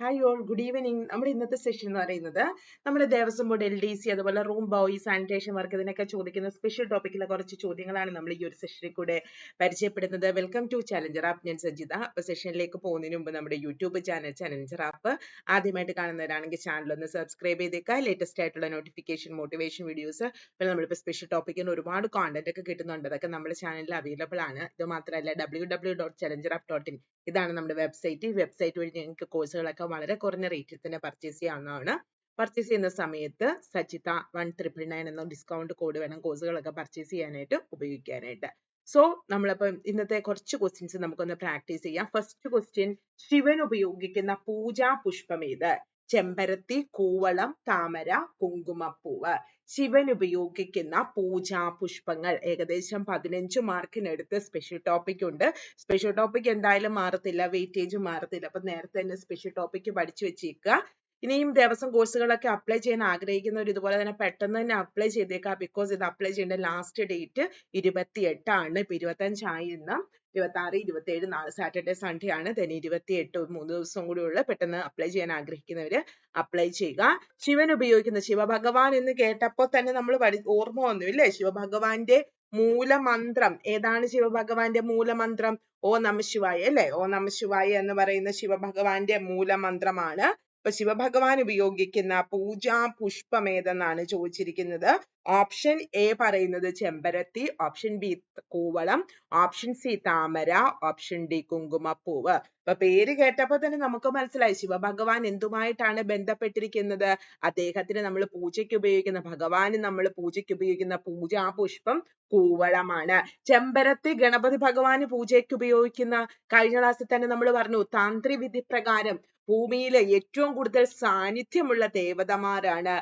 Hi all good evening നമ്മുടെ ഇന്നത്തെ session എന്ന് പറയുന്നത് നമ്മുടെ Devaswom board L D C അതുപോലെ റൂം ബോയ് സാനിറ്റേഷൻ വർക്ക് ഇതിനൊക്കെ ചോദിക്കുന്ന സ്പെഷ്യൽ ടോപ്പിക്കിലെ കുറച്ച് ചോദ്യങ്ങളാണ് നമ്മൾ ഈ ഒരു സെഷനിൽ കൂടെ പരിചയപ്പെടുന്നത്. വെൽക്കം ടു ചാലഞ്ചർ ആപ്പ് ഞാൻ സജിത. അപ്പൊ സെഷനിലേക്ക് പോകുന്നതിന് മുമ്പ് നമ്മുടെ യൂട്യൂബ് ചാനൽ ചാലഞ്ചർ ആപ്പ് ആദ്യമായിട്ട് കാണുന്നവരാണെങ്കിൽ ചാനൽ ഒന്ന് സബ്സ്ക്രൈബ് ചെയ്തേക്കുക. ലേറ്റസ്റ്റ് ആയിട്ടുള്ള നോട്ടിഫിക്കേഷൻ മോട്ടിവേഷൻ വീഡിയോസ് പിന്നെ നമ്മളിപ്പോൾ സ്പെഷ്യൽ ടോപ്പിക്കിന് ഒരുപാട് കോണ്ടന്റ് ഒക്കെ കിട്ടുന്നുണ്ട്. അതൊക്കെ നമ്മുടെ ചാനലിൽ അവൈലബിൾ ആണ്. ഇത് മാത്രമല്ല W W dot challenger app dot in ഇതാണ് നമ്മുടെ വെബ്സൈറ്റ് ഈ വെബ്സൈറ്റ് വഴി നിങ്ങൾക്ക് കോഴ്സുകളൊക്കെ വളരെ കുറഞ്ഞ റേറ്റിൽ തന്നെ പർച്ചേസ് ചെയ്യാവുന്നതാണ്. പർച്ചേസ് ചെയ്യുന്ന സമയത്ത് സജിത വൺ ട്രിപ്പിൾ നയൻ എന്ന ഡിസ്കൗണ്ട് കോഡ് വേണം കോഴ്സുകളൊക്കെ പർച്ചേസ് ചെയ്യാനായിട്ട് ഉപയോഗിക്കാനായിട്ട്. സോ നമ്മളിപ്പം ഇന്നത്തെ കുറച്ച് ക്വസ്റ്റ്യൻസ് നമുക്കൊന്ന് പ്രാക്ടീസ് ചെയ്യാം. ഫസ്റ്റ് ക്വസ്റ്റ്യൻ ശിവൻ ഉപയോഗിക്കുന്ന പൂജാ പുഷ്പം ഏത്? ചെമ്പരത്തി കൂവളം താമര കുങ്കുമപ്പൂവ്. ശിവൻ ഉപയോഗിക്കുന്ന പൂജാ പുഷ്പങ്ങൾ. ഏകദേശം പതിനഞ്ച് മാർക്കിനടുത്ത് സ്പെഷ്യൽ ടോപ്പിക് ഉണ്ട്. സ്പെഷ്യൽ ടോപ്പിക് എന്തായാലും മാറത്തില്ല വെയിറ്റേജ് മാറത്തില്ല. അപ്പൊ നേരത്തെ തന്നെ സ്പെഷ്യൽ ടോപ്പിക് പഠിച്ചു വെച്ചേക്കുക. ഇനിയും ദേവസ്വം കോഴ്സുകളൊക്കെ അപ്ലൈ ചെയ്യാൻ ആഗ്രഹിക്കുന്നവർ ഇതുപോലെ തന്നെ പെട്ടെന്ന് തന്നെ അപ്ലൈ ചെയ്തേക്കുക. ബിക്കോസ് ഇത് അപ്ലൈ ചെയ്യേണ്ട ലാസ്റ്റ് ഡേറ്റ് ഇരുപത്തി എട്ടാണ് ഇപ്പൊ ഇരുപത്തഞ്ചായി ഇന്ന്. ഇരുപത്തി ആറ് ഇരുപത്തി ഏഴ് നാളെ സാറ്റർഡേ സൺഡേ ആണ്. then ഇരുപത്തി എട്ട് മൂന്ന് ദിവസം കൂടി ഉള്ളു. പെട്ടെന്ന് അപ്ലൈ ചെയ്യാൻ ആഗ്രഹിക്കുന്നവര് അപ്ലൈ ചെയ്യുക. ശിവൻ ഉപയോഗിക്കുന്ന ശിവഭഗവാൻ എന്ന് കേട്ടപ്പോൾ തന്നെ നമ്മൾ പഠി ഓർമ്മ വന്നു ഇല്ലേ? ശിവഭഗവാന്റെ മൂലമന്ത്രം. ഏതാണ് ശിവഭഗവാന്റെ മൂലമന്ത്രം? ഓ നമ ശിവായ അല്ലേ? ഓ നമ ശിവായ എന്ന് പറയുന്ന ശിവഭഗവാന്റെ മൂലമന്ത്രമാണ്. അപ്പൊ ശിവഭഗവാൻ ഉപയോഗിക്കുന്ന പൂജാ പുഷ്പം ഏതെന്നാണ് ചോദിച്ചിരിക്കുന്നത്. ഓപ്ഷൻ എ പറയുന്നത് ചെമ്പരത്തി ഓപ്ഷൻ ബി കൂവളം ഓപ്ഷൻ സി താമര ഓപ്ഷൻ ഡി കുങ്കുമപ്പൂവ്. അപ്പൊ പേര് കേട്ടപ്പോ തന്നെ നമുക്ക് മനസ്സിലായി ശിവഭഗവാൻ എന്തുമായിട്ടാണ് ബന്ധപ്പെട്ടിരിക്കുന്നത്? അദ്ദേഹത്തിന് നമ്മൾ പൂജയ്ക്ക് ഉപയോഗിക്കുന്ന ഭഗവാന് നമ്മൾ പൂജയ്ക്ക് ഉപയോഗിക്കുന്ന പൂജാ പുഷ്പം കൂവളമാണ്. ചെമ്പരത്തി ഗണപതി ഭഗവാന് പൂജയ്ക്ക് ഉപയോഗിക്കുന്ന കഴിഞ്ഞ ക്ലാസ്സിൽ തന്നെ നമ്മൾ പറഞ്ഞു താന്ത്രി വിധി പ്രകാരം ഭൂമിയിലെ ഏറ്റവും കൂടുതൽ സാന്നിധ്യമുള്ള ദേവതമാരാണ്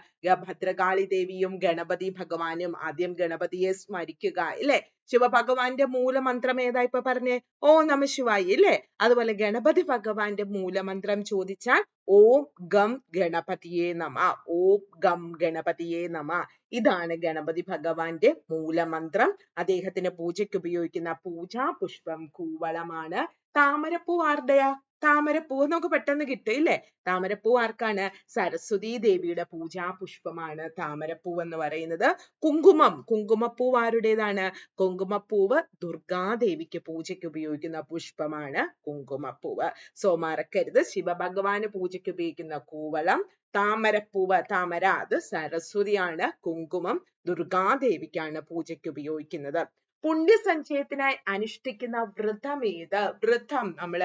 ഭദ്രകാളി ദേവിയും ഗണപതി ഭഗവാനും. ആദ്യം ഗണപതിയെ സ്മരിക്കുക ഇല്ലേ? ശിവഭഗവാന്റെ മൂലമന്ത്രം ഏതാ ഇപ്പൊ പറഞ്ഞേ? ഓ നമ ശിവായി ഇല്ലേ? അതുപോലെ ഗണപതി ഭഗവാന്റെ മൂലമന്ത്രം ചോദിച്ചാൽ ഓം ഗം ഗണപതിയെ നമ ഓം ഗം ഗണപതിയെ നമ. ഇതാണ് ഗണപതി ഭഗവാന്റെ മൂലമന്ത്രം. അദ്ദേഹത്തിന് പൂജയ്ക്ക് ഉപയോഗിക്കുന്ന പൂജാ പുഷ്പം കൂവളമാണ്. താമരപ്പൂ ആരുടെയാ? താമരപ്പൂ നമുക്ക് പെട്ടെന്ന് കിട്ടും ഇല്ലേ? താമരപ്പൂ ആർക്കാണ്? സരസ്വതി ദേവിയുടെ പൂജാ പുഷ്പമാണ് താമരപ്പൂ എന്ന് പറയുന്നത്. കുങ്കുമം കുങ്കുമപ്പൂ ആരുടേതാണ്? കുങ്കുമപ്പൂവ് ദുർഗാദേവിക്ക് പൂജയ്ക്ക് ഉപയോഗിക്കുന്ന പുഷ്പമാണ് കുങ്കുമപ്പൂവ്. സോ മറക്കരുത് ശിവഭഗവാന് പൂജയ്ക്ക് ഉപയോഗിക്കുന്ന കൂവളം താമരപ്പൂവ് താമര അത് സരസ്വതിയാണ് കുങ്കുമം ദുർഗാദേവിക്കാണ് പൂജയ്ക്ക് ഉപയോഗിക്കുന്നത്. പുണ്യസഞ്ചയത്തിനായി അനുഷ്ഠിക്കുന്ന വ്രതം ഏത്? വ്രതം നമ്മൾ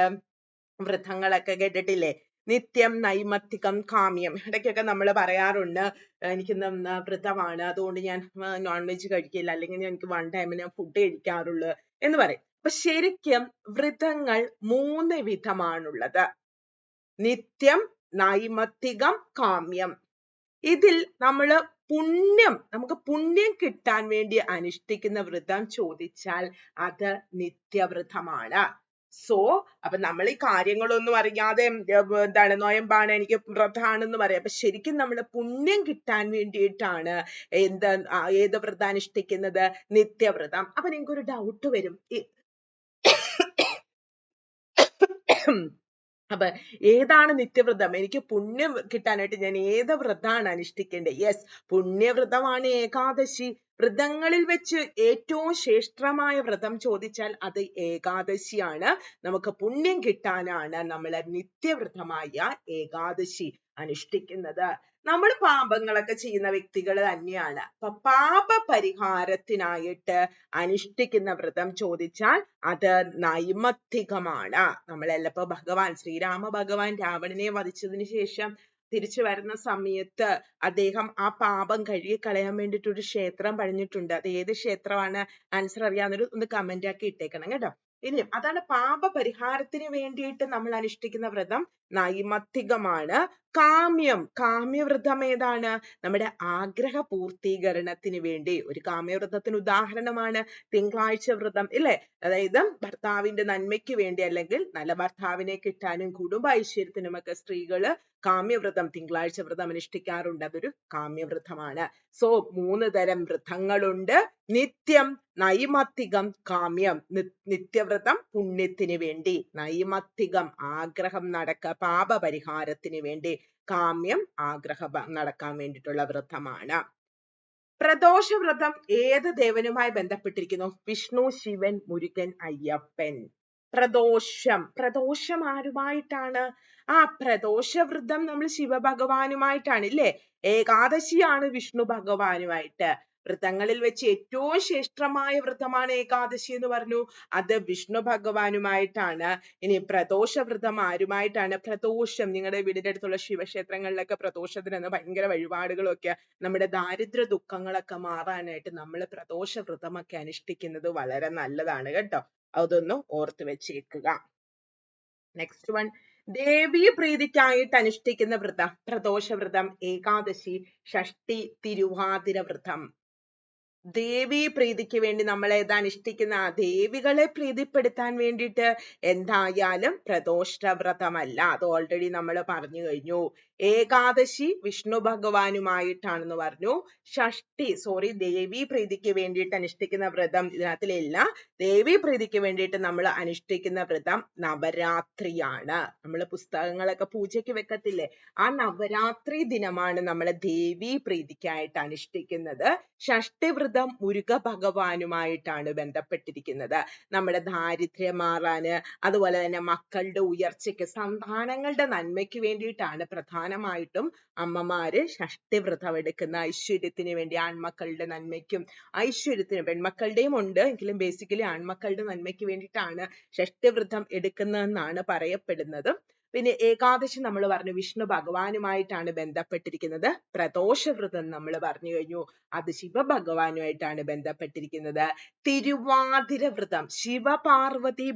വ്രതങ്ങളൊക്കെ കേട്ടിട്ടില്ലേ? നിത്യം നൈമത്തികം കാമ്യം ഇടയ്ക്കൊക്കെ നമ്മൾ പറയാറുണ്ട്. എനിക്ക് വൃദ്ധമാണ്. അതുകൊണ്ട് ഞാൻ നോൺ വെജ് കഴിക്കില്ല. അല്ലെങ്കിൽ എനിക്ക് വൺ ടൈം ഞാൻ ഫുഡ് കഴിക്കാറുള്ളൂ എന്ന് പറയും. അപ്പൊ ശരിക്കും വൃദ്ധങ്ങൾ മൂന്ന് വിധമാണുള്ളത്. നിത്യം നൈമത്തികം കാമ്യം. ഇതിൽ നമ്മൾ പുണ്യം നമുക്ക് പുണ്യം കിട്ടാൻ വേണ്ടി അനുഷ്ഠിക്കുന്ന വ്രതം ചോദിച്ചാൽ അത് നിത്യവ്രതമാണ് സോ അപ്പൊ നമ്മൾ ഈ കാര്യങ്ങളൊന്നും അറിയാതെ എന്താണ് നോയമ്പാണ് എനിക്ക് വ്രതാണെന്ന് പറയാം അപ്പൊ ശരിക്കും നമ്മൾ പുണ്യം കിട്ടാൻ വേണ്ടിയിട്ടാണ് എന്ത് ഏത് വ്രതം അനുഷ്ഠിക്കുന്നത്? നിത്യവ്രതം. അപ്പൊ നിങ്ങൾക്ക് ഒരു ഡൗട്ട് വരും അപ്പൊ ഏതാണ് നിത്യവ്രതം? എനിക്ക് പുണ്യം കിട്ടാനായിട്ട് ഞാൻ ഏത് വ്രതമാണ് അനുഷ്ഠിക്കേണ്ടത്? യെസ് പുണ്യവ്രതമാണ് ഏകാദശി. വ്രതങ്ങളിൽ വെച്ച് ഏറ്റവും ശ്രേഷ്ഠമായ വ്രതം ചോദിച്ചാൽ അത് ഏകാദശിയാണ്. നമുക്ക് പുണ്യം കിട്ടാനാണ് നമ്മൾ നിത്യവ്രതമായ ഏകാദശി അനുഷ്ഠിക്കുന്നത്. നമ്മൾ പാപങ്ങളൊക്കെ ചെയ്യുന്ന വ്യക്തികൾ തന്നെയാണ്. അപ്പൊ പാപ പരിഹാരത്തിനായിട്ട് അനുഷ്ഠിക്കുന്ന വ്രതം ചോദിച്ചാൽ അത് നൈമത്തികമാണ്. നമ്മളെല്ലപ്പോ ഭഗവാൻ ശ്രീരാമ ഭഗവാൻ രാവണനെ വധിച്ചതിന് ശേഷം തിരിച്ചു വരുന്ന സമയത്ത് അദ്ദേഹം ആ പാപം കഴുകി കളയാൻ വേണ്ടിയിട്ട് ഒരു ക്ഷേത്രം പണിഞ്ഞിട്ടുണ്ട്. അത് ഏത് ക്ഷേത്രമാണ്? ആൻസർ അറിയാവുന്നൊരു ഒന്ന് കമന്റ് ആക്കി ഇട്ടേക്കണം കേട്ടോ. ഇനി അതാണ് പാപ പരിഹാരത്തിന് വേണ്ടിയിട്ട് നമ്മൾ അനുഷ്ഠിക്കുന്ന വ്രതം നൈമത്തികമാണ്. കാമ്യം. കാമ്യവ്രതം ഏതാണ്? നമ്മുടെ ആഗ്രഹ പൂർത്തീകരണത്തിന് വേണ്ടി. ഒരു കാമ്യവ്രതത്തിന് ഉദാഹരണമാണ് തിങ്കളാഴ്ച വ്രതം ഇല്ലേ? അതായത് ഭർത്താവിന്റെ നന്മയ്ക്ക് വേണ്ടി അല്ലെങ്കിൽ നല്ല ഭർത്താവിനെ കിട്ടാനും കുടുംബ ഐശ്വര്യത്തിനും ഒക്കെ സ്ത്രീകൾ കാമ്യവ്രതം തിങ്കളാഴ്ച വ്രതം അനുഷ്ഠിക്കാറുണ്ട്. അതൊരു കാമ്യവ്രതമാണ്. സോ മൂന്ന് തരം വ്രതങ്ങളുണ്ട്. നിത്യം നൈമത്തികം കാമ്യം നിത്യവ്രതം പുണ്യത്തിന് വേണ്ടി. നൈമത്തികം ആഗ്രഹം നടക്ക പാപപരിഹാരത്തിന് വേണ്ടി കാമ്യം ആഗ്രഹ നടക്കാൻ വേണ്ടിയിട്ടുള്ള വ്രതമാണ്. പ്രദോഷവ്രതം ഏത് ദേവനുമായി ബന്ധപ്പെട്ടിരിക്കുന്നു? വിഷ്ണു ശിവൻ മുരുകൻ അയ്യപ്പൻ. പ്രദോഷം. പ്രദോഷം ആരുമായിട്ടാണ്? ആ പ്രദോഷവ്രതം നമ്മൾ ശിവഭഗവാനുമായിട്ടാണ് ഇല്ലേ? ഏകാദശിയാണ് വിഷ്ണു ഭഗവാനുമായിട്ട്. വ്രതങ്ങളിൽ വെച്ച് ഏറ്റവും ശ്രേഷ്ഠമായ വ്രതമാണ് ഏകാദശി എന്ന് പറഞ്ഞു. അത് വിഷ്ണു ഭഗവാനുമായിട്ടാണ്. ഇനി പ്രദോഷ വ്രതം ആരുമായിട്ടാണ്? പ്രദോഷം നിങ്ങളുടെ വീടിന്റെ അടുത്തുള്ള ശിവക്ഷേത്രങ്ങളിലൊക്കെ പ്രദോഷത്തിന് അന്ന് ഭയങ്കര വഴിപാടുകളൊക്കെ നമ്മുടെ ദാരിദ്ര്യ ദുഃഖങ്ങളൊക്കെ മാറാനായിട്ട് നമ്മൾ പ്രദോഷ വ്രതമൊക്കെ അനുഷ്ഠിക്കുന്നത് വളരെ നല്ലതാണ് കേട്ടോ. അതൊന്ന് ഓർത്ത് വെച്ചേക്കുക നെക്സ്റ്റ് വൺ ദേവീ പ്രീതിക്കായിട്ട് അനുഷ്ഠിക്കുന്ന വ്രതം. പ്രദോഷ വ്രതം ഏകാദശി ഷഷ്ടി തിരുവാതിര വ്രതം. ദേവീ പ്രീതിക്ക് വേണ്ടി നമ്മൾ ഏതാ അനുഷ്ഠിക്കുന്ന? ആ ദേവികളെ പ്രീതിപ്പെടുത്താൻ വേണ്ടിയിട്ട് എന്തായാലും പ്രദോഷ വ്രതമല്ല അത് ഓൾറെഡി നമ്മൾ പറഞ്ഞു കഴിഞ്ഞു. ഏകാദശി വിഷ്ണു ഭഗവാനുമായിട്ടാണെന്ന് പറഞ്ഞു. ഷഷ്ടി സോറി ദേവി പ്രീതിക്ക് വേണ്ടിയിട്ട് അനുഷ്ഠിക്കുന്ന വ്രതം ഇതിനകത്തിലില്ല. ദേവി പ്രീതിക്ക് വേണ്ടിയിട്ട് നമ്മൾ അനുഷ്ഠിക്കുന്ന വ്രതം നവരാത്രിയാണ്. നമ്മൾ പുസ്തകങ്ങളൊക്കെ പൂജയ്ക്ക് വെക്കത്തില്ലേ? ആ നവരാത്രി ദിനമാണ് നമ്മൾ ദേവി പ്രീതിക്കായിട്ട് അനുഷ്ഠിക്കുന്നത്. ഷഷ്ടി വ്രതം മുരുക ഭഗവാനുമായിട്ടാണ് ബന്ധപ്പെട്ടിരിക്കുന്നത്. നമ്മുടെ ദാരിദ്ര്യം മാറാന് അതുപോലെ തന്നെ മക്കളുടെ ഉയർച്ചയ്ക്ക് സന്താനങ്ങളുടെ നന്മയ്ക്ക് വേണ്ടിയിട്ടാണ് പ്രധാനമായിട്ടും അമ്മമാര് ഷഷ്ടി വ്രതം എടുക്കുന്ന ഐശ്വര്യത്തിന് വേണ്ടി ആൺമക്കളുടെ നന്മയ്ക്കും ഐശ്വര്യത്തിന് പെൺമക്കളുടെയും ഉണ്ട്. എങ്കിലും ബേസിക്കലി ആൺമക്കളുടെ നന്മയ്ക്ക് വേണ്ടിയിട്ടാണ് ഷഷ്ടി വ്രതം എടുക്കുന്നതെന്നാണ് പറയപ്പെടുന്നത്. പിന്നെ ഏകാദശി നമ്മൾ പറഞ്ഞു വിഷ്ണു ഭഗവാനുമായിട്ടാണ് ബന്ധപ്പെട്ടിരിക്കുന്നത്. പ്രദോഷ വ്രതം നമ്മൾ പറഞ്ഞു കഴിഞ്ഞു. അത് ശിവഭഗവാനുമായിട്ടാണ് ബന്ധപ്പെട്ടിരിക്കുന്നത്. തിരുവാതിര വ്രതം ശിവപാർവതി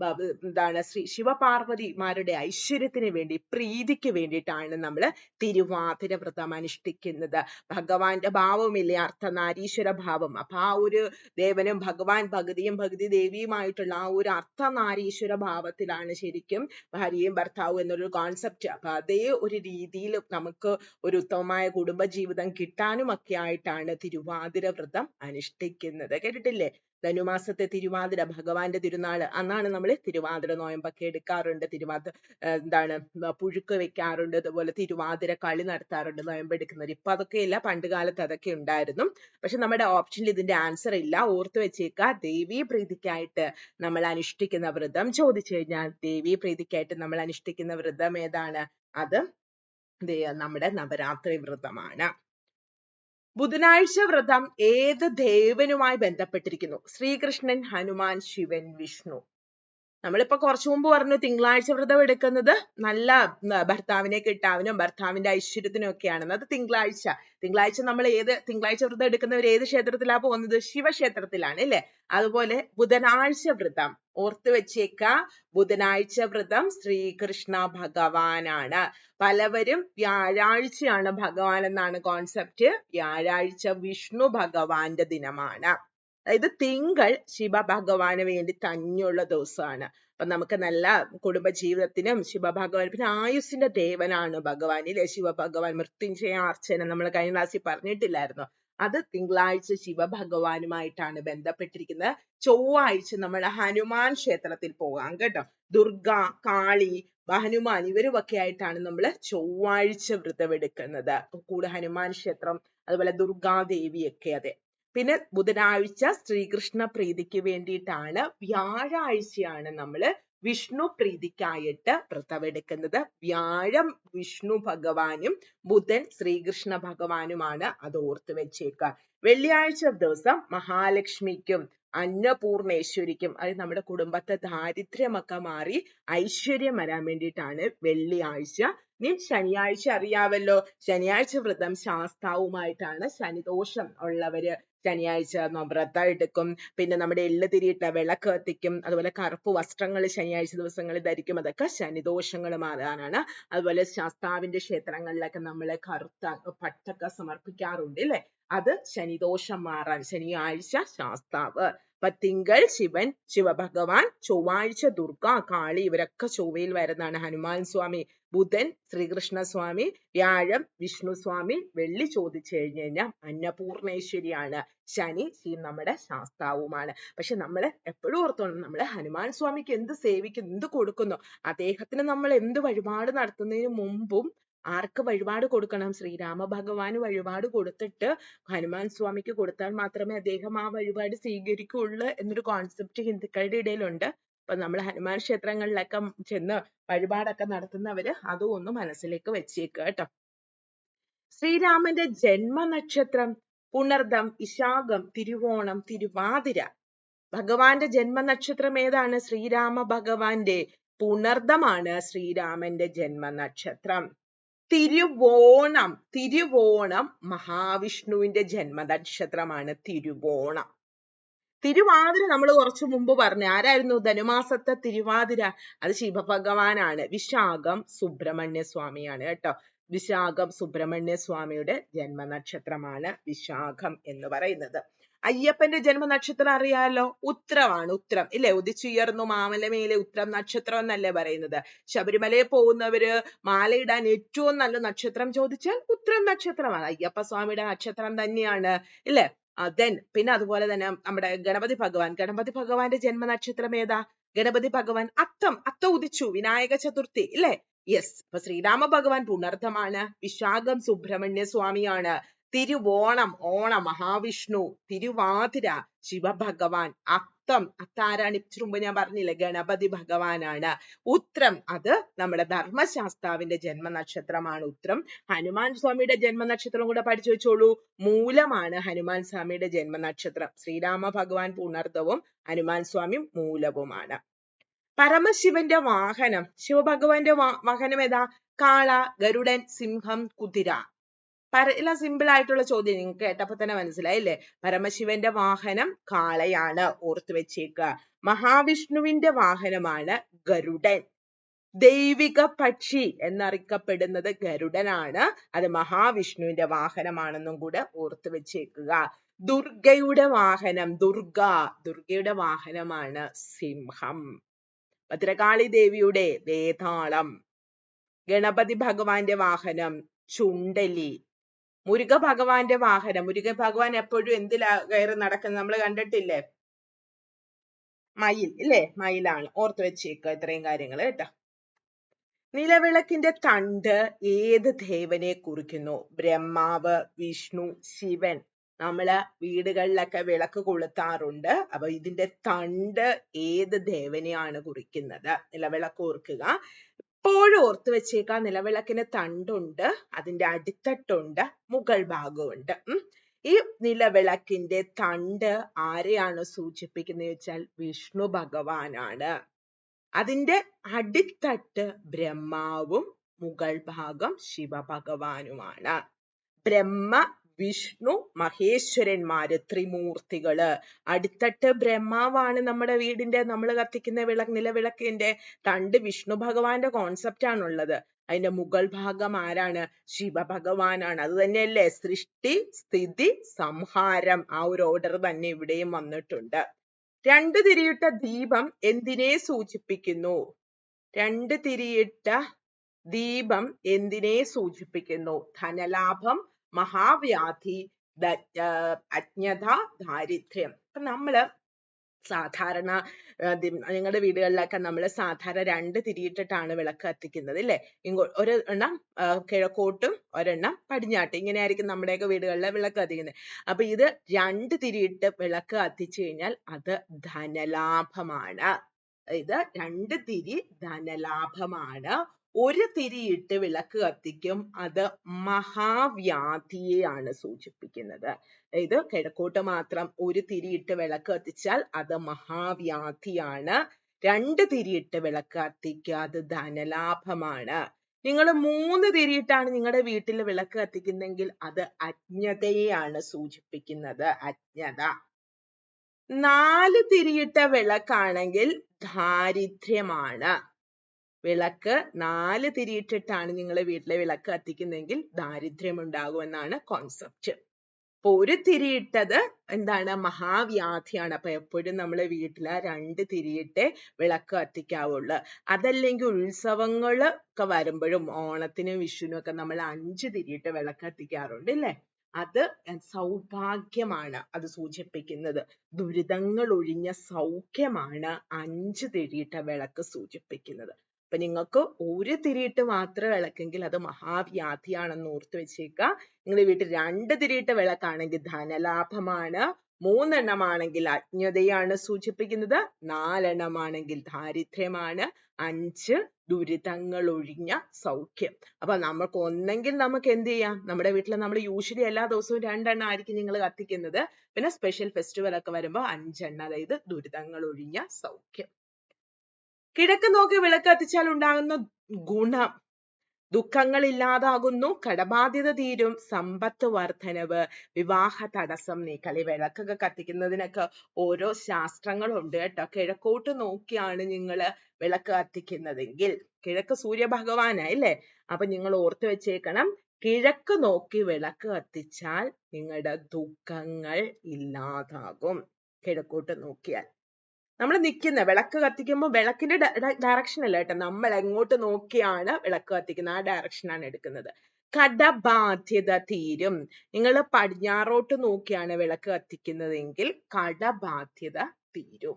എന്താണ് ശ്രീ ശിവപാർവതിമാരുടെ ഐശ്വര്യത്തിന് വേണ്ടി പ്രീതിക്ക് വേണ്ടിയിട്ടാണ് നമ്മൾ തിരുവാതിര വ്രതം അനുഷ്ഠിക്കുന്നത്. ഭഗവാന്റെ ഭാവമില്ലേ? അർത്ഥനാരീശ്വര ഭാവം. അപ്പൊ ആ ഒരു ദേവനും ഭഗവാൻ ഭഗതിയും ഭഗതി ദേവിയുമായിട്ടുള്ള ആ ഒരു അർത്ഥനാരീശ്വര ഭാവത്തിലാണ് ശരിക്കും ഭാര്യയും ഭർത്താവും എന്നൊരു കോൺസെപ്റ്റ് അപ്പൊ അതേ ഒരു രീതിയിൽ നമുക്ക് ഒരു ഉത്തമമായ കുടുംബജീവിതം കിട്ടാനും ഒക്കെ ആയിട്ടാണ് തിരുവാതിര വ്രതം അനുഷ്ഠിക്കുന്നത്. കേട്ടിട്ടില്ലേ? ധനുമാസത്തെ തിരുവാതിര ഭഗവാന്റെ തിരുനാൾ അന്നാണ് നമ്മൾ തിരുവാതിര നോയമ്പൊക്കെ എടുക്കാറുണ്ട്. തിരുവാതിര എന്താണ് പുഴുക്ക് വെക്കാറുണ്ട്. അതുപോലെ തിരുവാതിര കളി നടത്താറുണ്ട് നോയമ്പ് എടുക്കുന്നവർ ഇപ്പൊ അതൊക്കെ ഇല്ല പണ്ട് കാലത്ത് അതൊക്കെ ഉണ്ടായിരുന്നു. പക്ഷെ നമ്മുടെ ഓപ്ഷനിൽ ഇതിന്റെ ആൻസർ ഇല്ല. ഓർത്ത് വെച്ചേക്കുക. ദേവീ പ്രീതിക്കായിട്ട് നമ്മൾ അനുഷ്ഠിക്കുന്ന വ്രതം ചോദിച്ചു കഴിഞ്ഞാൽ ദേവീ പ്രീതിക്കായിട്ട് നമ്മൾ അനുഷ്ഠിക്കുന്ന വ്രതം ഏതാണ്? അത് നമ്മുടെ നവരാത്രി വ്രതമാണ്. ബുധനാഴ്ച വ്രതം ഏത് ദേവനുമായി ബന്ധപ്പെട്ടിരിക്കുന്നു? ശ്രീകൃഷ്ണൻ ഹനുമാൻ ശിവൻ വിഷ്ണു. നമ്മളിപ്പോ കുറച്ചു മുമ്പ് പറഞ്ഞു തിങ്കളാഴ്ച വ്രതം എടുക്കുന്നത് നല്ല ഭർത്താവിനെ കിട്ടാവിനും ഭർത്താവിന്റെ ഐശ്വര്യത്തിനും ഒക്കെയാണെന്ന്. അത് തിങ്കളാഴ്ച. തിങ്കളാഴ്ച നമ്മൾ ഏത് തിങ്കളാഴ്ച വ്രതം എടുക്കുന്നവർ ഏത് ക്ഷേത്രത്തിലാ പോകുന്നത്? ശിവക്ഷേത്രത്തിലാണ് അല്ലേ? അതുപോലെ ബുധനാഴ്ച വ്രതം. ഓർത്തു വെച്ചേക്ക ബുധനാഴ്ച വ്രതം ശ്രീകൃഷ്ണ ഭഗവാനാണ്. പലവരും വ്യാഴാഴ്ചയാണ് ഭഗവാൻ എന്നാണ് കോൺസെപ്റ്റ് വ്യാഴാഴ്ച വിഷ്ണു ഭഗവാന്റെ ദിനമാണ്. അതായത് തിങ്കൾ ശിവ ഭഗവാന് വേണ്ടി തന്നെയുള്ള ദിവസമാണ്. അപ്പൊ നമുക്ക് നല്ല കുടുംബ ജീവിതത്തിനും ശിവഭഗവാൻ പിന്നെ ആയുസിന്റെ ദേവനാണ് ഭഗവാൻ ഇല്ലേ? ശിവ ഭഗവാൻ മൃത്യുഞ്ജയ അർച്ചന നമ്മൾ കഴിഞ്ഞ ക്ലാസ്സിൽ പറഞ്ഞിട്ടില്ലായിരുന്നു? അത് തിങ്കളാഴ്ച ശിവഭഗവാനുമായിട്ടാണ് ബന്ധപ്പെട്ടിരിക്കുന്നത്. ചൊവ്വാഴ്ച നമ്മൾ ഹനുമാൻ ക്ഷേത്രത്തിൽ പോകാം കേട്ടോ. ദുർഗ കാളി ഹനുമാൻ ഇവരുമൊക്കെ ആയിട്ടാണ് നമ്മൾ ചൊവ്വാഴ്ച വ്രതമെടുക്കുന്നത്. കൂടെ ഹനുമാൻ ക്ഷേത്രം അതുപോലെ ദുർഗാദേവിയൊക്കെ അതെ. പിന്നെ ബുധനാഴ്ച ശ്രീകൃഷ്ണ പ്രീതിക്ക് വേണ്ടിയിട്ടാണ് വ്യാഴാഴ്ചയാണ് നമ്മൾ വിഷ്ണു പ്രീതിക്കായിട്ട് വ്രതമെടുക്കുന്നത് വ്യാഴം വിഷ്ണു ഭഗവാനും ബുധൻ ശ്രീകൃഷ്ണ ഭഗവാനുമാണ് അത് ഓർത്ത് വെച്ചേക്കുക. വെള്ളിയാഴ്ച ദിവസം മഹാലക്ഷ്മിക്കും അന്നപൂർണേശ്വരിക്കും അത് നമ്മുടെ കുടുംബത്തെ ദാരിദ്ര്യമൊക്കെ മാറി ഐശ്വര്യം വരാൻ വേണ്ടിയിട്ടാണ് വെള്ളിയാഴ്ച. ഇനി ശനിയാഴ്ച അറിയാവല്ലോ ശനിയാഴ്ച വ്രതം ശാസ്താവുമായിട്ടാണ് ശനിദോഷം ഉള്ളവര് ശനിയാഴ്ച വ്രതം എടുക്കും. പിന്നെ നമ്മുടെ എള്ള് തിരിയിട്ട വിളക്ക് കത്തിക്കും. അതുപോലെ കറുപ്പ് വസ്ത്രങ്ങൾ ശനിയാഴ്ച ദിവസങ്ങളിൽ ധരിക്കും. അതൊക്കെ ശനിദോഷങ്ങൾ മാറാനാണ്. അതുപോലെ ശാസ്താവിന്റെ ക്ഷേത്രങ്ങളിലൊക്കെ നമ്മൾ കറുത്ത പട്ടൊക്കെ സമർപ്പിക്കാറുണ്ട് ഇല്ലേ അത് ശനിദോഷം മാറാൻ ശനിയാഴ്ച ശാസ്താവ്. അപ്പൊ തിങ്കൾ ശിവൻ ശിവഭഗവാൻ ചൊവ്വാഴ്ച ദുർഗ കാളി ഇവരൊക്കെ ചൊവ്വയിൽ വരുന്നതാണ്. ഹനുമാൻ സ്വാമി ബുധൻ ശ്രീകൃഷ്ണസ്വാമി വ്യാഴം വിഷ്ണു സ്വാമി വെള്ളി ചോദിച്ചു കഴിഞ്ഞു കഴിഞ്ഞാൽ അന്നപൂർണേശ്വരിയാണ്. ശനി ശി നമ്മുടെ ശാസ്താവുമാണ്. പക്ഷെ നമ്മൾ എപ്പോഴും ഓർത്തോണം നമ്മൾ ഹനുമാൻ സ്വാമിക്ക് എന്ത് സേവിക്കുന്നു എന്ത് കൊടുക്കുന്നു അദ്ദേഹത്തിന് നമ്മൾ എന്ത് വഴിപാട് നടത്തുന്നതിന് മുമ്പും ആർക്ക് വഴിപാട് കൊടുക്കണം? ശ്രീരാമ ഭഗവാന് വഴിപാട് കൊടുത്തിട്ട് ഹനുമാൻ സ്വാമിക്ക് കൊടുത്താൽ മാത്രമേ അദ്ദേഹം ആ വഴിപാട് സ്വീകരിക്കുകയുള്ളൂ എന്നൊരു കോൺസെപ്റ്റ് ഹിന്ദുക്കളുടെ ഇടയിലുണ്ട്. അപ്പൊ നമ്മൾ ഹനുമാൻ ക്ഷേത്രങ്ങളിലൊക്കെ ചെന്ന് വഴിപാടൊക്കെ നടത്തുന്നവര് അതും ഒന്ന് മനസ്സിലേക്ക് വെച്ചേക്കുക കേട്ടോ. ശ്രീരാമന്റെ ജന്മനക്ഷത്രം പുണർദം ഇശാകം തിരുവോണം തിരുവാതിര. ഭഗവാന്റെ ജന്മനക്ഷത്രം ഏതാണ്? ശ്രീരാമ ഭഗവാന്റെ പുണർദമാണ് ശ്രീരാമന്റെ ജന്മനക്ഷത്രം. തിരുവോണം തിരുവോണം മഹാവിഷ്ണുവിന്റെ ജന്മനക്ഷത്രമാണ് തിരുവോണം. തിരുവാതിര നമ്മൾ കുറച്ചു മുമ്പ് പറഞ്ഞു ആരായിരുന്നു ധനുമാസത്തെ തിരുവാതിര? അത് ശിവഭഗവാനാണ് വിശാഖം സുബ്രഹ്മണ്യ സ്വാമിയാണ് കേട്ടോ. വിശാഖം സുബ്രഹ്മണ്യ സ്വാമിയുടെ ജന്മനക്ഷത്രമാണ് വിശാഖം എന്ന് പറയുന്നത്. അയ്യപ്പന്റെ ജന്മനക്ഷത്രം അറിയാലോ? ഉത്രമാണ് ഉത്രം. ഇല്ലേ? ഉദിച്ചുയർന്നു മാമലമേലെ ഉത്രം നക്ഷത്രം എന്നല്ലേ പറയുന്നത്. ശബരിമലയിൽ പോകുന്നവര് മാലയിടാൻ ഏറ്റവും നല്ല നക്ഷത്രം ചോദിച്ചാൽ ഉത്രം നക്ഷത്രമാണ്. അയ്യപ്പ സ്വാമിയുടെ നക്ഷത്രം തന്നെയാണ്. ഇല്ലേ? ദെൻ പിന്നെ അതുപോലെ തന്നെ നമ്മുടെ ഗണപതി ഭഗവാൻ. ഗണപതി ഭഗവാന്റെ ജന്മനക്ഷത്രം ഏതാ? ഗണപതി ഭഗവാൻ അത്തം. അത്തം ഉദിച്ചു. വിനായക ചതുർത്ഥി. ഇല്ലേ? യെസ് അപ്പൊ ശ്രീരാമ ഭഗവാൻ പുണർത്ഥമാണ് വിശാഖം സുബ്രഹ്മണ്യ സ്വാമിയാണ്. തിരുവോണം ഓണ മഹാവിഷ്ണു തിരുവാതിര ശിവഭഗവാൻ അത്തം അത്താരാണ്? ഇച്ചിരി മുമ്പ് ഞാൻ പറഞ്ഞില്ലേ ഗണപതി ഭഗവാനാണ്. ഉത്രം അത് നമ്മുടെ ധർമ്മശാസ്താവിന്റെ ജന്മനക്ഷത്രമാണ് ഉത്രം. ഹനുമാൻ സ്വാമിയുടെ ജന്മനക്ഷത്രം കൂടെ പഠിച്ചു വെച്ചോളൂ. മൂലമാണ് ഹനുമാൻ സ്വാമിയുടെ ജന്മനക്ഷത്രം. ശ്രീരാമ ഭഗവാൻ പുണർദവും ഹനുമാൻ സ്വാമി മൂലവുമാണ്. പരമശിവന്റെ വാഹനം. ശിവഭഗവാന്റെ വാഹനം ഏതാ? കാള ഗരുഡൻ സിംഹം കുതിര. പര എല്ലാം simple ആയിട്ടുള്ള ചോദ്യം നിങ്ങൾക്ക് കേട്ടപ്പോ തന്നെ മനസ്സിലായില്ലേ? പരമശിവന്റെ വാഹനം കാളയാണ് ഓർത്തു വെച്ചേക്കുക. മഹാവിഷ്ണുവിന്റെ വാഹനമാണ് ഗരുഡൻ. ദൈവിക പക്ഷി എന്നറിയപ്പെടുന്നത് ഗരുഡനാണ്. അത് മഹാവിഷ്ണുവിന്റെ വാഹനമാണെന്നും കൂടെ ഓർത്തു വെച്ചേക്കുക. ദുർഗയുടെ വാഹനം ദുർഗ. ദുർഗയുടെ വാഹനമാണ് സിംഹം. ഭദ്രകാളി ദേവിയുടെ വേതാളം. ഗണപതി ഭഗവാന്റെ വാഹനം ചുണ്ടലി. മുരുക ഭഗവാന്റെ വാഹനം. മുരുക ഭഗവാൻ എപ്പോഴും എന്തിലാ കയറി നടക്കുന്നത് നമ്മൾ കണ്ടിട്ടില്ലേ? മയിൽ ഇല്ലേ? മയിലാണ്. ഓർത്തു വെച്ചേക്കുക ഇത്രയും കാര്യങ്ങൾ കേട്ടോ. നിലവിളക്കിന്റെ തണ്ട് ഏത് ദേവനെ കുറിക്കുന്നു? ബ്രഹ്മാവ് വിഷ്ണു ശിവൻ. നമ്മൾ വീടുകളിലൊക്കെ വിളക്ക് കൊളുത്താറുണ്ട്. അപ്പൊ ഇതിന്റെ തണ്ട് ഏത് ദേവനെയാണ് കുറിക്കുന്നത്? നിലവിളക്ക് ഓർക്കുക. എപ്പോഴും ഓർത്ത് വെച്ചേക്കാം നിലവിളക്കിന് തണ്ടുണ്ട് അതിന്റെ അടിത്തട്ടുണ്ട് മുകൾ ഭാഗമുണ്ട് ഈ നിലവിളക്കിന്റെ തണ്ട് ആരെയാണ് സൂചിപ്പിക്കുന്നത് വെച്ചാൽ വിഷ്ണു ഭഗവാനാണ്. അതിന്റെ അടിത്തട്ട് ബ്രഹ്മാവും മുകൾ ഭാഗം ശിവഭഗവാനുമാണ്. ബ്രഹ്മ വിഷ്ണു മഹേശ്വരന്മാര് ത്രിമൂർത്തികൾ. അടിത്തട്ട് ബ്രഹ്മാവാണ് നമ്മുടെ വീടിന്റെ നമ്മൾ കത്തിക്കുന്ന വിളക്ക് നിലവിളക്കിന്റെ തണ്ട് വിഷ്ണു ഭഗവാന്റെ കോൺസെപ്റ്റ് ആണുള്ളത്. അതിന്റെ മുഗൾ ഭാഗം ആരാണ്? ശിവഭഗവാനാണ്. അത് തന്നെയല്ലേ? സൃഷ്ടി സ്ഥിതി സംഹാരം. ആ ഒരു ഓർഡർ തന്നെ ഇവിടെയും വന്നിട്ടുണ്ട്. രണ്ട് തിരിയിട്ട ദീപം എന്തിനെ സൂചിപ്പിക്കുന്നു? രണ്ട് തിരിയിട്ട ദീപം എന്തിനെ സൂചിപ്പിക്കുന്നു? ധനലാഭം മഹാവ്യാധി അജ്ഞത ദാരിദ്ര്യം. അപ്പൊ നമ്മൾ സാധാരണ നിങ്ങളുടെ വീടുകളിലൊക്കെ നമ്മൾ സാധാരണ രണ്ട് തിരിയിട്ടിട്ടാണ് വിളക്ക് കത്തിക്കുന്നത് ഇല്ലേ ഇങ്ങോ ഒരു എണ്ണം കിഴക്കോട്ടും ഒരെണ്ണം പടിഞ്ഞാട്ടും. ഇങ്ങനെയായിരിക്കും നമ്മുടെയൊക്കെ വീടുകളിലെ വിളക്ക് കത്തിക്കുന്നത്. അപ്പൊ ഇത് രണ്ട് തിരിയിട്ട് വിളക്ക് കത്തിച്ചു കഴിഞ്ഞാൽ അത് ധനലാഭമാണ്. ഇത് രണ്ട് തിരി ധനലാഭമാണ്. ഒരു തിരിയിട്ട് വിളക്ക് കത്തിക്കും. അത് മഹാവ്യാധിയെയാണ് സൂചിപ്പിക്കുന്നത്. ഇത് കിഴക്കോട്ട് മാത്രം ഒരു തിരിയിട്ട് വിളക്ക് കത്തിച്ചാൽ അത് മഹാവ്യാധിയാണ്. രണ്ട് തിരിയിട്ട് വിളക്ക് കത്തിക്കുക അത് ധനലാഭമാണ്. നിങ്ങൾ മൂന്ന് തിരിയിട്ടാണ് നിങ്ങളുടെ വീട്ടിൽ വിളക്ക് കത്തിക്കുന്നെങ്കിൽ അത് അജ്ഞതയെയാണ് സൂചിപ്പിക്കുന്നത്. അജ്ഞത. നാല് തിരിയിട്ട വിളക്കാണെങ്കിൽ ദാരിദ്ര്യമാണ്. വിളക്ക് നാല് തിരിയിട്ടിട്ടാണ് നിങ്ങൾ വീട്ടിലെ വിളക്ക് കത്തിക്കുന്നതെങ്കിൽ ദാരിദ്ര്യം ഉണ്ടാകുമെന്നാണ് കോൺസെപ്റ്റ് അപ്പൊ ഒരു തിരിയിട്ടത് എന്താണ്? മഹാവ്യാധിയാണ്. അപ്പൊ എപ്പോഴും നമ്മൾ വീട്ടിൽ രണ്ട് തിരിയിട്ടേ വിളക്ക് കത്തിക്കാവുള്ളൂ. അതല്ലെങ്കിൽ ഉത്സവങ്ങൾ ഒക്കെ വരുമ്പോഴും ഓണത്തിനും വിഷുവിനും ഒക്കെ നമ്മൾ അഞ്ച് തിരിയിട്ട് വിളക്ക് കത്തിക്കാറുണ്ട് ഇല്ലേ അത് സൗഭാഗ്യമാണ്. അത് സൂചിപ്പിക്കുന്നത്. ദുരിതങ്ങൾ ഒഴിഞ്ഞ സൗഖ്യമാണ് അഞ്ച് തിരിയിട്ട വിളക്ക് സൂചിപ്പിക്കുന്നത്. അപ്പൊ നിങ്ങൾക്ക് ഒരു തിരിയിട്ട് മാത്രം വിളക്കെങ്കിൽ അത് മഹാവ്യാധിയാണെന്ന് ഓർത്ത് വെച്ചേക്കുക. നിങ്ങളുടെ വീട്ടിൽ രണ്ട് തിരിയിട്ട് വിളക്കാണെങ്കിൽ ധനലാഭമാണ് മൂന്നെണ്ണമാണെങ്കിൽ അജ്ഞതയാണ് സൂചിപ്പിക്കുന്നത് നാലെണ്ണമാണെങ്കിൽ ദാരിദ്ര്യമാണ് അഞ്ച് ദുരിതങ്ങൾ ഒഴിഞ്ഞ സൗഖ്യം. അപ്പൊ നമുക്ക് ഒന്നെങ്കിൽ നമുക്ക് എന്ത് ചെയ്യാം? നമ്മുടെ വീട്ടിൽ നമ്മൾ യൂഷ്വലി എല്ലാ ദിവസവും രണ്ടെണ്ണം ആയിരിക്കും നിങ്ങൾ കത്തിക്കുന്നത്. പിന്നെ സ്പെഷ്യൽ ഫെസ്റ്റിവൽ ഒക്കെ വരുമ്പോൾ അഞ്ചെണ്ണം അതായത് ദുരിതങ്ങൾ ഒഴിഞ്ഞ സൗഖ്യം. കിഴക്ക് നോക്കി വിളക്ക് കത്തിച്ചാൽ ഉണ്ടാകുന്ന ഗുണം ദുഃഖങ്ങൾ ഇല്ലാതാകുന്നു കടബാധ്യത തീരും സമ്പത്ത് വർധനവ് വിവാഹ തടസ്സം നീക്കൽ ഈ വിളക്കൊക്കെ കത്തിക്കുന്നതിനൊക്കെ ഓരോ ശാസ്ത്രങ്ങളുണ്ട് കേട്ടോ. കിഴക്കോട്ട് നോക്കിയാണ് നിങ്ങൾ വിളക്ക് കത്തിക്കുന്നതെങ്കിൽ. കിഴക്ക് സൂര്യഭഗവാനല്ലേ അപ്പൊ നിങ്ങൾ ഓർത്ത് വെച്ചേക്കണം കിഴക്ക് നോക്കി വിളക്ക് കത്തിച്ചാൽ നിങ്ങളുടെ ദുഃഖങ്ങൾ ഇല്ലാതാകും. കിഴക്കോട്ട് നോക്കിയാൽ. നമ്മൾ നിൽക്കുന്ന വിളക്ക് കത്തിക്കുമ്പോൾ വിളക്കിന്റെ ഡയറക്ഷൻ അല്ല കേട്ടോ. നമ്മൾ എങ്ങോട്ട് നോക്കിയാണ് വിളക്ക് കത്തിക്കുന്നത്. ആ ഡയറക്ഷൻ ആണ് എടുക്കുന്നത്. കടബാധ്യത തീരും. നിങ്ങൾ പടിഞ്ഞാറോട്ട് നോക്കിയാണ് വിളക്ക് കത്തിക്കുന്നതെങ്കിൽ കടബാധ്യത തീരും.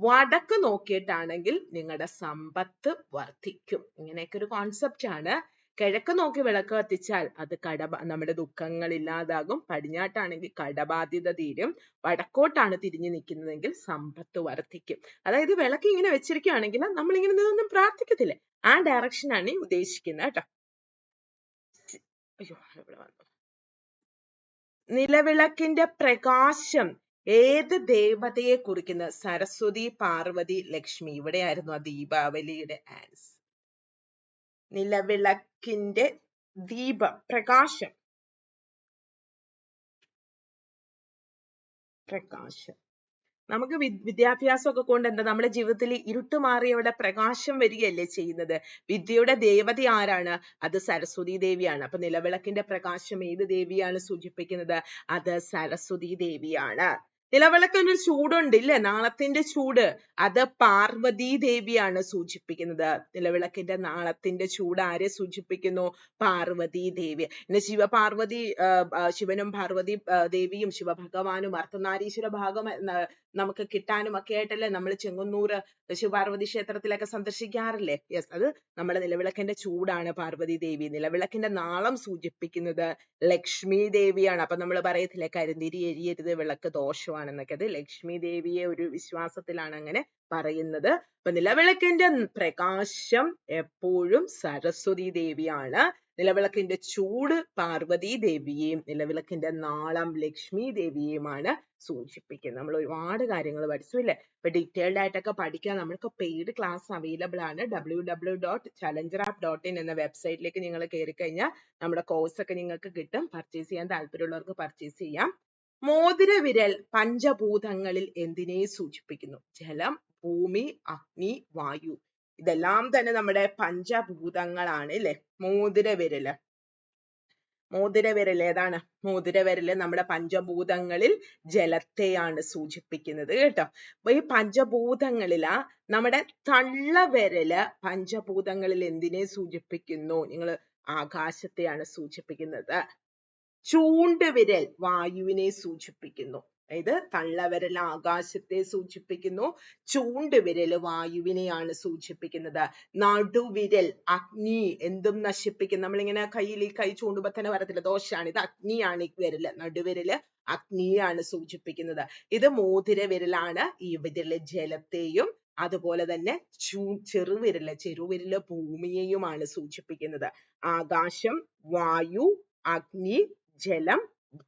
വടക്ക് നോക്കിയിട്ടാണെങ്കിൽ നിങ്ങളുടെ സമ്പത്ത് വർദ്ധിക്കും. ഇങ്ങനെയൊക്കെ ഒരു കോൺസെപ്റ്റ് ആണ്. കിഴക്ക് നോക്കി വിളക്ക് കത്തിച്ചാൽ അത് കടബ നമ്മുടെ ദുഃഖങ്ങൾ ഇല്ലാതാകും. പടിഞ്ഞാട്ടാണെങ്കിൽ കടബാധ്യത തീരും. വടക്കോട്ടാണ് തിരിഞ്ഞു നിൽക്കുന്നതെങ്കിൽ സമ്പത്ത് വർദ്ധിക്കും അതായത് വിളക്ക് ഇങ്ങനെ വെച്ചിരിക്കുകയാണെങ്കിൽ നമ്മൾ ഇങ്ങനെ നിന്നൊന്നും പ്രാർത്ഥിക്കത്തില്ലേ. ആ ഡയറക്ഷൻ ആണ് ഉദ്ദേശിക്കുന്നത് കേട്ടോ. അയ്യോ നിലവിളക്കിന്റെ പ്രകാശം ഏത് ദേവതയെ കുറിക്കുന്ന? സരസ്വതി പാർവതി ലക്ഷ്മി. ഇവിടെയായിരുന്നു ആ ദീപാവലിയുടെ ആൻസർ നിലവിളക്കിന്റെ ദീപം പ്രകാശം. പ്രകാശം. നമുക്ക് വിദ്യാഭ്യാസം ഒക്കെ കൊണ്ട് എന്താ നമ്മുടെ ജീവിതത്തിൽ ഇരുട്ട് മാറിയവിടെ പ്രകാശം വരികയല്ലേ ചെയ്യുന്നത്? വിദ്യയുടെ ദേവത ആരാണ്? അത് സരസ്വതി ദേവിയാണ്. അപ്പൊ നിലവിളക്കിന്റെ പ്രകാശം ഏത് ദേവിയാണ് സൂചിപ്പിക്കുന്നത്? അത് സരസ്വതി ദേവിയാണ്. നിലവിളക്കിന് ഒരു ചൂടുണ്ട് ഇല്ലേ? നാളത്തിന്റെ ചൂട്. അത് പാർവതി ദേവിയാണ് സൂചിപ്പിക്കുന്നത്. നിലവിളക്കിന്റെ നാളത്തിന്റെ ചൂട് ആരെ സൂചിപ്പിക്കുന്നു? പാർവതി ദേവി. പിന്നെ ശിവപാർവതി ശിവനും പാർവതി ദേവിയും ശിവഭഗവാനും അർത്ഥനാരീശ്വര ഭാഗം നമുക്ക് കിട്ടാനും ഒക്കെ ആയിട്ടല്ലേ നമ്മൾ ചെങ്ങന്നൂർ ശിവപാർവതി ക്ഷേത്രത്തിലൊക്കെ സന്ദർശിക്കാറില്ലേ? യെസ് അത് നമ്മുടെ നിലവിളക്കിന്റെ ചൂടാണ് പാർവതി ദേവി. നിലവിളക്കിന്റെ നാളം സൂചിപ്പിക്കുന്നത് ലക്ഷ്മി ദേവിയാണ്. അപ്പൊ നമ്മൾ പറയത്തില്ലേ കരിന്തിരി എരിയരുത് വിളക്ക് ദോഷമാണെന്നൊക്കെ അത് ലക്ഷ്മി ദേവിയെ ഒരു വിശ്വാസത്തിലാണ് അങ്ങനെ പറയുന്നത്. അപ്പൊ നിലവിളക്കിന്റെ പ്രകാശം എപ്പോഴും സരസ്വതി ദേവിയാണ്. നിലവിളക്കിന്റെ ചൂട് പാർവതി ദേവിയെയും നിലവിളക്കിന്റെ നാളം ലക്ഷ്മി ദേവിയെയുമാണ് സൂചിപ്പിക്കുന്നത്. നമ്മൾ ഒരുപാട് കാര്യങ്ങൾ പഠിച്ചു ഇല്ലേ ഇപ്പൊ ഡീറ്റെയിൽഡ് ആയിട്ടൊക്കെ പഠിക്കാൻ നമ്മൾക്ക് പെയ്ഡ് ക്ലാസ് അവൈലബിൾ ആണ്. W W dot challenger app dot in എന്ന വെബ്സൈറ്റിലേക്ക് നിങ്ങൾ കയറി കഴിഞ്ഞാൽ നമ്മുടെ കോഴ്സ് ഒക്കെ നിങ്ങൾക്ക് കിട്ടും. പർച്ചേസ് ചെയ്യാൻ താല്പര്യമുള്ളവർക്ക് പർച്ചേസ് ചെയ്യാം. മോതിരവിരൽ പഞ്ചഭൂതങ്ങളിൽ എന്തിനെ സൂചിപ്പിക്കുന്നു? ജലം ഭൂമി അഗ്നി വായു. ഇതെല്ലാം തന്നെ നമ്മുടെ പഞ്ചഭൂതങ്ങളാണ് ഇല്ലേ മോതിരവിരൽ. മോതിരവിരൽ ഏതാണ്? മോതിരവിരൽ നമ്മുടെ പഞ്ചഭൂതങ്ങളിൽ ജലത്തെയാണ് സൂചിപ്പിക്കുന്നത് കേട്ടോ. അപ്പൊ ഈ പഞ്ചഭൂതങ്ങളിലാ നമ്മുടെ തള്ളവിരൽ പഞ്ചഭൂതങ്ങളിൽ എന്തിനെ സൂചിപ്പിക്കുന്നു? നിങ്ങൾ ആകാശത്തെയാണ് സൂചിപ്പിക്കുന്നത്. ചൂണ്ടുവിരൽ വായുവിനെ സൂചിപ്പിക്കുന്നു. അതായത് തള്ളവിരൽ ആകാശത്തെ സൂചിപ്പിക്കുന്നു. ചൂണ്ടുവിരൽ വായുവിനെയാണ് സൂചിപ്പിക്കുന്നത്. നടുവിരൽ അഗ്നി എന്തും നശിപ്പിക്കും. നമ്മളിങ്ങനെ കയ്യിൽ ഈ കൈ ചൂണ്ടുമ്പോ തന്നെ വരത്തില്ല. ദോഷാണ്. ഇത് അഗ്നിയാണ് ഈ വിരൽ. നടുവിരൽ അഗ്നിയാണ് സൂചിപ്പിക്കുന്നത്. ഇത് മോതിര വിരലാണ് ഈ വിരൽ ജലത്തെയും അതുപോലെ തന്നെ ചൂ ചെറുവിരൽ ചെറുവിരൽ ഭൂമിയെയുമാണ് സൂചിപ്പിക്കുന്നത്. ആകാശം വായു അഗ്നി ജലം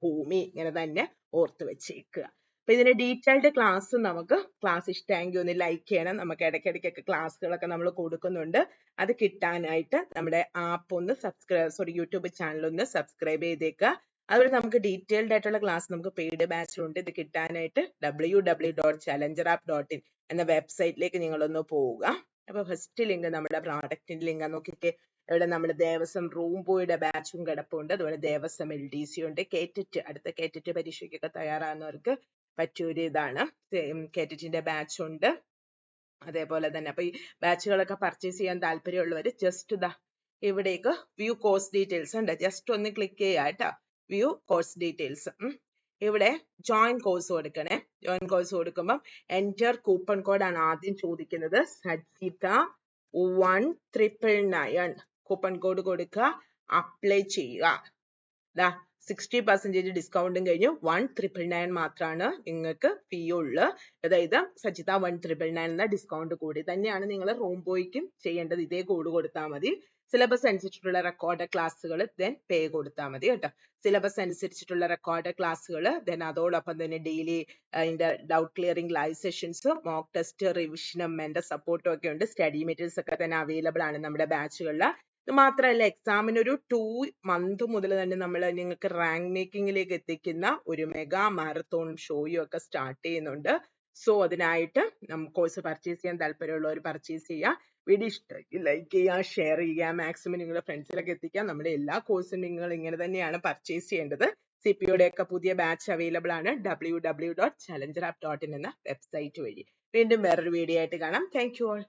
ഭൂമി ഇങ്ങനെ തന്നെ ഓർത്ത് വെച്ചേക്കുക. അപ്പൊ ഇതിന്റെ ഡീറ്റെയിൽഡ് ക്ലാസ് നമുക്ക് ക്ലാസ് ഇഷ്ടമെങ്കിൽ ഒന്ന് ലൈക്ക് ചെയ്യണം. നമുക്ക് ഇടയ്ക്കിടയ്ക്കൊക്കെ ക്ലാസ്സുകളൊക്കെ നമ്മൾ കൊടുക്കുന്നുണ്ട്. അത് കിട്ടാനായിട്ട് നമ്മുടെ ആപ്പ് ഒന്ന് സബ്സ്ക്രൈബ് സോറി യൂട്യൂബ് ചാനൽ ഒന്ന് സബ്സ്ക്രൈബ് ചെയ്തേക്കുക. അതുപോലെ നമുക്ക് ഡീറ്റെയിൽഡ് ആയിട്ടുള്ള ക്ലാസ് നമുക്ക് പെയ്ഡ് ബാച്ചിലുണ്ട്. ഇത് കിട്ടാനായിട്ട് W W dot challenger app dot in എന്ന വെബ്സൈറ്റിലേക്ക് നിങ്ങളൊന്ന് പോവുക. അപ്പൊ ഫസ്റ്റ് ലിങ്ക് നമ്മുടെ പ്രോഡക്റ്റിന്റെ ലിങ്ക് നോക്കിക്കേ ഇവിടെ നമ്മുടെ ദേവസ്വം റൂം ബോയുടെ ബാച്ചും കിടപ്പുണ്ട്. അതുപോലെ ദേവസ്വം എൽ ഡി സി ഉണ്ട്. കേറ്ററ്റ് അടുത്ത കേറ്ററ്റ് പരീക്ഷയ്ക്കൊക്കെ തയ്യാറാകുന്നവർക്ക് പറ്റിയൊരു ഇതാണ്. കേറ്ററ്റിന്റെ ബാച്ച് ഉണ്ട്. അതേപോലെ തന്നെ അപ്പൊ ഈ ബാച്ചുകളൊക്കെ പർച്ചേസ് ചെയ്യാൻ താല്പര്യമുള്ളവർ ജസ്റ്റ് ഇതാ ഇവിടേക്ക് വ്യൂ കോഴ്സ് ഡീറ്റെയിൽസ് ഉണ്ട്. ജസ്റ്റ് ഒന്ന് ക്ലിക്ക് ചെയ്യുക കേട്ടോ. View course details. ഇവിടെ ജോയിൻ കോഴ്സ് കൊടുക്കണേ. ജോയിൻ കോഴ്സ് കൊടുക്കുമ്പോൾ എന്റർ കൂപ്പൺ കോഡ് ആണ് ആദ്യം ചോദിക്കുന്നത്. Sajitha one triple nine. Coupon code കൊടുക്കുക അപ്ലൈ ചെയ്യുക. ദാ സിക്സ്റ്റി പെർസെന്റേജ് ഡിസ്കൗണ്ടും കഴിഞ്ഞു. വൺ ട്രിപ്പിൾ നയൻ മാത്രമാണ് നിങ്ങൾക്ക് ഫീ ഉള്ളു. അതായത് സജിത വൺ ട്രിപ്പിൾ നയൻ എന്ന ഡിസ്കൗണ്ട് കൂടി. തന്നെയാണ് നിങ്ങൾ റൂം ബോയ്ക്കും ചെയ്യേണ്ടത്. ഇതേ കോഡ് കൊടുത്താൽ മതി. സിലബസ് അനുസരിച്ചിട്ടുള്ള റെക്കോർഡ് ക്ലാസ്സുകൾ ദെൻ പേ കൊടുത്താൽ മതി കേട്ടോ. സിലബസ് അനുസരിച്ചിട്ടുള്ള റെക്കോർഡ് ക്ലാസ്സുകൾ ദെൻ അതോടൊപ്പം തന്നെ ഡെയിലി അതിന്റെ doubt clearing live sessions mock test റിവിഷനും mentor സപ്പോർട്ടും ഒക്കെ ഉണ്ട്. സ്റ്റഡി മെറ്റീരിയൽസ് ഒക്കെ തന്നെ അവൈലബിൾ ആണ് നമ്മുടെ ബാച്ചുകളിൽ മാത്രമല്ല എക്സാമിന് ഒരു two മന്ത് മുതൽ തന്നെ നമ്മൾ നിങ്ങൾക്ക് റാങ്ക് മേക്കിങ്ങിലേക്ക് എത്തിക്കുന്ന ഒരു മെഗാ മാരത്തോൺ ഷോയും ഒക്കെ സ്റ്റാർട്ട് ചെയ്യുന്നുണ്ട്. സോ അതിനായിട്ട് കോഴ്സ് പർച്ചേസ് ചെയ്യാൻ താല്പര്യമുള്ളവർ പർച്ചേസ് ചെയ്യുക. വീഡിയോ ഇഷ്ടമായി ലൈക്ക് ചെയ്യുക ഷെയർ ചെയ്യുക മാക്സിമം നിങ്ങളുടെ ഫ്രണ്ട്സിലൊക്കെ എത്തിക്കുക. നമ്മുടെ എല്ലാ കോഴ്സും നിങ്ങൾ ഇങ്ങനെ തന്നെയാണ് പർച്ചേസ് ചെയ്യേണ്ടത്. സി പി ഒക്കെ പുതിയ ബാച്ച് അവൈലബിൾ ആണ്. ഇൻ എന്ന വെബ്സൈറ്റ് വഴി. വീണ്ടും വേറൊരു വീഡിയോ ആയിട്ട് കാണാം. Thank you all